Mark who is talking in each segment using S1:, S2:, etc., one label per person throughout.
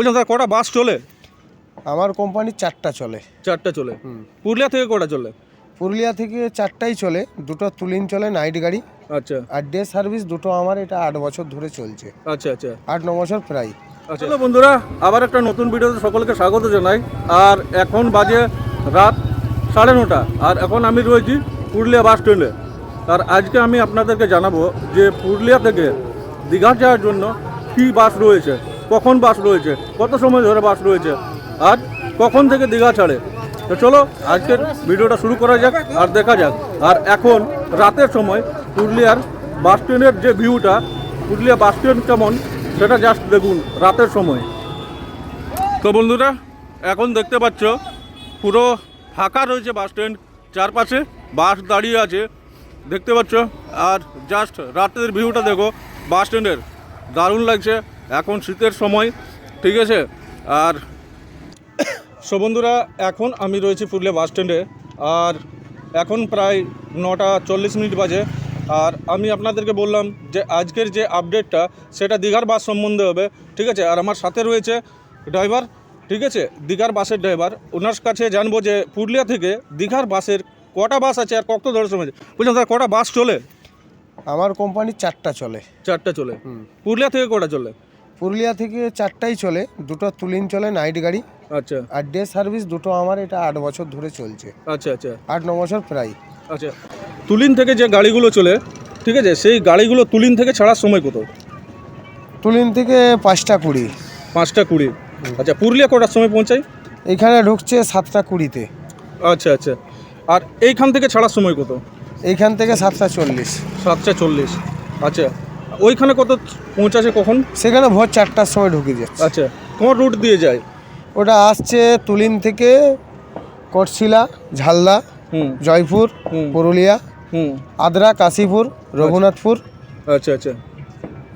S1: বলছিলাম দাদা কটা বাস চলে?
S2: আমার কোম্পানি চারটা চলে।
S1: চারটা চলে। পুরুলিয়া থেকে কটা চলে?
S2: পুরুলিয়া থেকে চারটাই চলে। দুটো তুলিন চলে নাইট গাড়ি।
S1: আচ্ছা।
S2: আর ডে সার্ভিস দুটো আমার এটা আট বছর ধরে চলছে।
S1: আচ্ছা আচ্ছা।
S2: আট ন বছর প্রায়।
S1: আচ্ছা। বন্ধুরা আবার একটা নতুন ভিডিওতে সকলকে স্বাগত জানাই। আর এখন বাজে রাত সাড়ে নটা। আর এখন আমি রয়েছি পুরুলিয়া বাস স্ট্যান্ডে। আর আজকে আমি আপনাদেরকে জানাব যে পুরুলিয়া থেকে দীঘা যাওয়ার জন্য কী বাস রয়েছে। কখন বাস রয়েছে? কত সময় ধরে বাস রয়েছে? আর কখন থেকে দীঘা ছাড়ে? তো চলো, আজকের ভিডিওটা শুরু করা যাক আর দেখা যাক। আর এখন রাতের সময় পুরুলিয়ার বাস স্ট্যান্ডের যে ভিউটা, পুরুলিয়া বাস স্ট্যান্ড কেমন, সেটা জাস্ট দেখুন রাতের সময়। তো বন্ধুরা, এখন দেখতে পাচ্ছ, পুরো ফাঁকা রয়েছে বাস স্ট্যান্ড, চারপাশে বাস দাঁড়িয়ে আছে। দেখতে পাচ্ছ, আর জাস্ট রাতের ভিউটা দেখো, বাস স্ট্যান্ডের। দারুণ লাগছে। এখন শীতের সময় ঠিক আছে? আর সো বন্ধুরা এখন আমি রয়েছি পুরুলিয়া বাস স্ট্যান্ডে আর এখন প্রায় নটা চল্লিশ মিনিট বাজে। আর আমি আপনাদেরকে বললাম যে আজকের যে আপডেটটা সেটা দীঘার বাস সম্বন্ধে হবে ঠিক আছে? আর আমার সাথে রয়েছে ড্রাইভার ঠিক আছে? দীঘার বাসের ড্রাইভার। ওনার কাছে জানব যে পুরুলিয়া থেকে দীঘার বাসের কটা বাস আছে আর কত ধরে সময় আছে? বলছিলাম তার কটা বাস চলে?
S2: আমার কোম্পানি চারটা চলে।
S1: চারটা চলে। পুরুলিয়া থেকে কটা চলে?
S2: পুরুলিয়া থেকে চারটাই চলে দুটো তুলিন চলে নাইট গাড়ি।
S1: আচ্ছা।
S2: আর ডে সার্ভিস দুটো আমার এটা আট বছর ধরে চলছে।
S1: আচ্ছা আচ্ছা।
S2: আট ন বছর প্রায়।
S1: আচ্ছা। তুলিন থেকে যে গাড়িগুলো চলে ঠিক আছে সেই গাড়িগুলো তুলিন থেকে ছাড়ার সময় কত?
S2: তুলিন থেকে পাঁচটা কুড়ি।
S1: পাঁচটা কুড়ি। আচ্ছা পুরুলিয়া কটার সময় পৌঁছাই
S2: এখানে ঢুকছে সাতটা কুড়িতে।
S1: আচ্ছা আচ্ছা। আর এইখান থেকে ছাড়ার সময় কত?
S2: এইখান থেকে সাতটা চল্লিশ।
S1: সাতটা চল্লিশ। আচ্ছা। ওইখানে কত পৌঁছাছে কখন?
S2: সেখানে ভোর চারটার সময় ঢুকে যাচ্ছে।
S1: আচ্ছা কোন রুট দিয়ে যায়?
S2: ওটা আসছে তুলিন থেকে কটশিলা ঝালদা জয়পুর পুরুলিয়া
S1: হুম।
S2: আদ্রা কাশীপুর রঘুনাথপুর
S1: আচ্ছা আচ্ছা।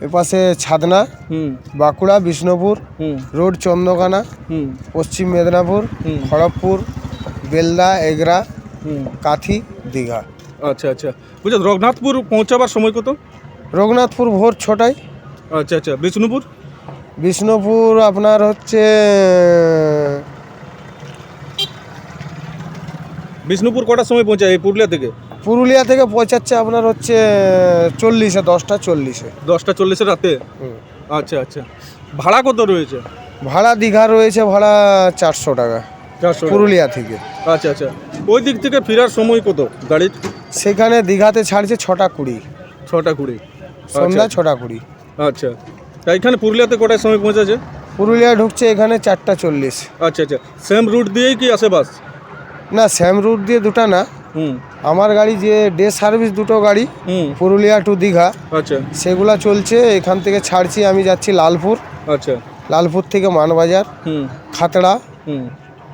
S2: এপাশে ছাদনা বাঁকুড়া বিষ্ণুপুর রোড চন্দ্রকানা
S1: হুম।
S2: পশ্চিম মেদিনীপুর
S1: হুম।
S2: খড়গপুর বেলদা এগরা
S1: হুম।
S2: কাথি দীঘা।
S1: আচ্ছা আচ্ছা। বুঝলেন রঘুনাথপুর পৌঁছাবার সময় কত?
S2: রঘুনাথপুর ভোর ছটায়।
S1: আচ্ছা আচ্ছা। বিষ্ণুপুর?
S2: বিষ্ণুপুর আপনার হচ্ছে
S1: বিষ্ণুপুর কটার সময় পৌঁছায় এই পুরুলিয়া থেকে?
S2: পুরুলিয়া থেকে পৌঁছাচ্ছে আপনার হচ্ছে চল্লিশে দশটা চল্লিশে।
S1: দশটা চল্লিশে রাতে? আচ্ছা আচ্ছা। ভাড়া কত রয়েছে?
S2: ভাড়া দীঘা রয়েছে ভাড়া চারশো টাকা। পুরুলিয়া থেকে।
S1: আচ্ছা আচ্ছা। ওই দিক থেকে ফেরার সময় কত গাড়ির?
S2: সেখানে দীঘাতে ছাড়ছে ছটা কুড়ি।
S1: ছটা কুড়ি।
S2: সন্ধ্যা ছটা কুড়ি।
S1: আচ্ছা। তা এখানে পুরুলিয়াতে কটার সময় পৌঁছেছে?
S2: পুরুলিয়া ঢুকছে এখানে চারটা চল্লিশ।
S1: আচ্ছা আচ্ছা। সেম রুট দিয়েই কি আসে বাস
S2: না শ্যাম রুট দিয়ে দুটা না।
S1: হুম।
S2: আমার গাড়ি যে ডে সার্ভিস দুটো গাড়ি
S1: হুম।
S2: পুরুলিয়া টু দীঘা।
S1: আচ্ছা।
S2: সেগুলা চলছে এখান থেকে ছাড়ছি আমি যাচ্ছি লালপুর।
S1: আচ্ছা।
S2: লালপুর থেকে মানবাজার
S1: হুম।
S2: খাতড়া
S1: হুম।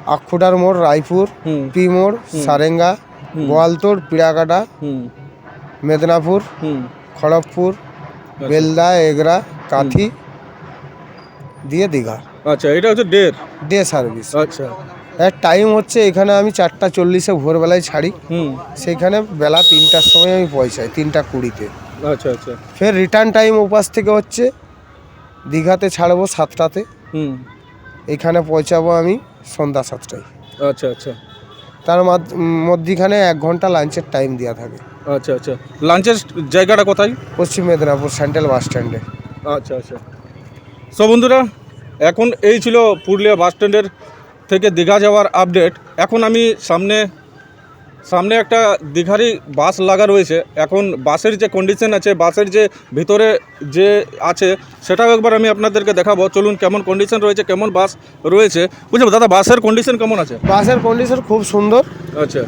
S2: আখুডার মোড় রায়পুর
S1: হুম।
S2: পি মোড় সারেঙ্গা গোয়ালতোড় পিড়াকাটা
S1: হুম।
S2: মেদিনীপুর।
S1: হুম।
S2: খড়গপুর বেলদা এগরা কাঁথি দিয়ে দীঘা।
S1: আচ্ছা এটা হচ্ছে ডের
S2: ডে সার্ভিস।
S1: আচ্ছা।
S2: এর টাইম হচ্ছে এখানে আমি চারটা চল্লিশে ভোরবেলায় ছাড়ি।
S1: হুম।
S2: সেখানে বেলা তিনটার সময় আমি পৌঁছাই তিনটা কুড়িতে।
S1: আচ্ছা আচ্ছা।
S2: ফের রিটার্ন টাইম উপাস থেকে হচ্ছে দীঘাতে ছাড়বো সাতটাতে।
S1: হুম।
S2: এখানে পৌঁছাবো আমি সন্ধ্যা সাতটায়।
S1: আচ্ছা আচ্ছা।
S2: তার মধ্যিখানে এক ঘণ্টা লাঞ্চের টাইম দেওয়া থাকে।
S1: আচ্ছা আচ্ছা। লাঞ্চের জায়গাটা কোথায়?
S2: পশ্চিম মেদিনীপুর সেন্ট্রাল বাস স্ট্যান্ডে।
S1: আচ্ছা আচ্ছা। সো বন্ধুরা এখন এই ছিল পুরুলিয়া বাস স্ট্যান্ডের থেকে দীঘা যাওয়ার আপডেট। এখন আমি সামনে সামনে একটা দীঘারই বাস লাগা রয়েছে। এখন বাসের যে কন্ডিশন আছে বাসের যে ভিতরে যে আছে সেটাও একবার আমি আপনাদেরকে দেখাবো। চলুন কেমন কন্ডিশন রয়েছে কেমন বাস রয়েছে। বুঝলো দাদা বাসের কন্ডিশন কেমন আছে?
S2: বাসের কন্ডিশন খুব সুন্দর।
S1: আচ্ছা।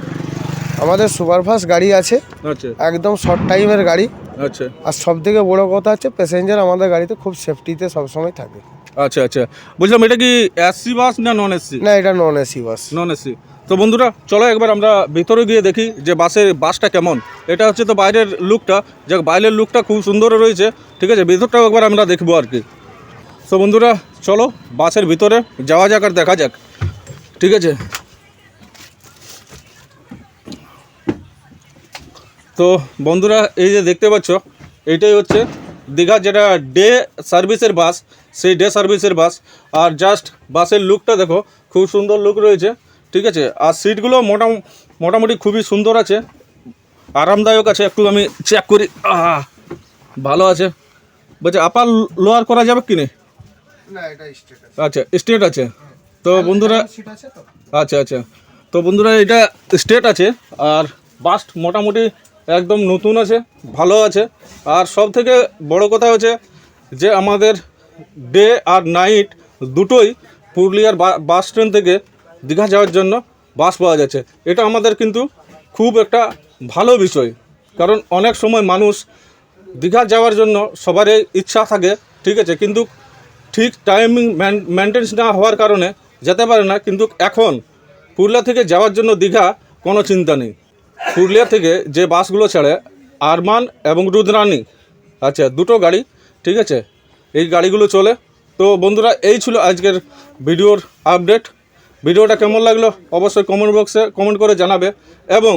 S2: আমাদের সুপারফাস্ট গাড়ি আছে।
S1: আচ্ছা।
S2: একদম শর্ট টাইমের গাড়ি।
S1: আচ্ছা।
S2: আর সব থেকে বড় কথা হচ্ছে প্যাসেঞ্জার আমাদের গাড়িতে খুব সেফটিতে সবসময় থাকে।
S1: আচ্ছা আচ্ছা। বুঝলাম এটা কি এসসি বাস না নন এসসি
S2: না এটা non AC bus
S1: non AC তো বন্ধুরা চলো একবার আমরা ভিতরে গিয়ে দেখি যে বাসের বাসটা কেমন। এটা হচ্ছে তো বাইরের লুকটা যে বাইরের লুকটা খুব সুন্দর রয়েছে। ঠিক আছে ভিতরটাও একবার আমরা দেখব আর কি। তো বন্ধুরা চলো বাসের ভিতরে যাওয়া যাক আর দেখা যাক। ঠিক আছে। তো বন্ধুরা এই যে দেখতে পাচ্ছ এইটাই হচ্ছে দীঘা যেটা ডে সার্ভিসের বাস সেই ডে সার্ভিসের বাস আর জাস্ট বাসের লুকটা দেখো খুব সুন্দর লুক রয়েছে ঠিক আছে? আর সিটগুলো মোটা মোটামুটি খুবই সুন্দর আছে আরামদায়ক আছে একটু আমি চেক করি। আহ, ভালো আছে। বলছে আপার লোয়ার করা যাবে কি আচ্ছা স্টেট আছে। তো বন্ধুরা
S2: আছে তো?
S1: আচ্ছা আচ্ছা। তো বন্ধুরা এটা স্টেট আছে আর বাস্ট মোটামুটি একদম নতুন আছে, ভালো আছে। আর সব থেকে বড় কথা হচ্ছে যে আমাদের ডে আর নাইট দুটোই পুরুলিয়ার বাস স্ট্যান্ড থেকে দীঘা যাওয়ার জন্য বাস পাওয়া যাচ্ছে। এটা আমাদের কিন্তু খুব একটা ভালো বিষয়। কারণ অনেক সময় মানুষ দীঘা যাওয়ার জন্য সবারই ইচ্ছা থাকে, ঠিক আছে? কিন্তু ঠিক টাইমিং মেনটেন্স না হওয়ার কারণে যেতে পারে না। কিন্তু এখন পুরুলিয়া থেকে যাওয়ার জন্য দীঘা কোনো চিন্তা নেই। পুরুলিয়া থেকে যে বাসগুলো ছাড়ে, আরমান এবং রুদ্রানী আচ্ছা দুটো গাড়ি, ঠিক আছে? এই গাড়িগুলো চলে। তো বন্ধুরা, এই ছিল আজকের ভিডিওর আপডেট। ভিডিওটা কেমন লাগল অবশ্যই কমেন্ট বক্সে কমেন্ট করে জানাবে এবং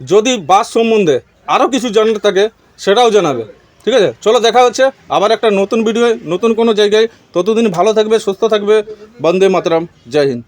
S1: যদি বাস সম্বন্ধে আরও কিছু জানার থাকে, সেটাও জানাবে। ঠিক আছে? চলো, দেখা হচ্ছে আবার একটা নতুন ভিডিও নতুন কোনো জায়গায়। ততদিন ভালো থাকবে, সুস্থ থাকবে। বন্দে মাতরম। জয় হিন্দ।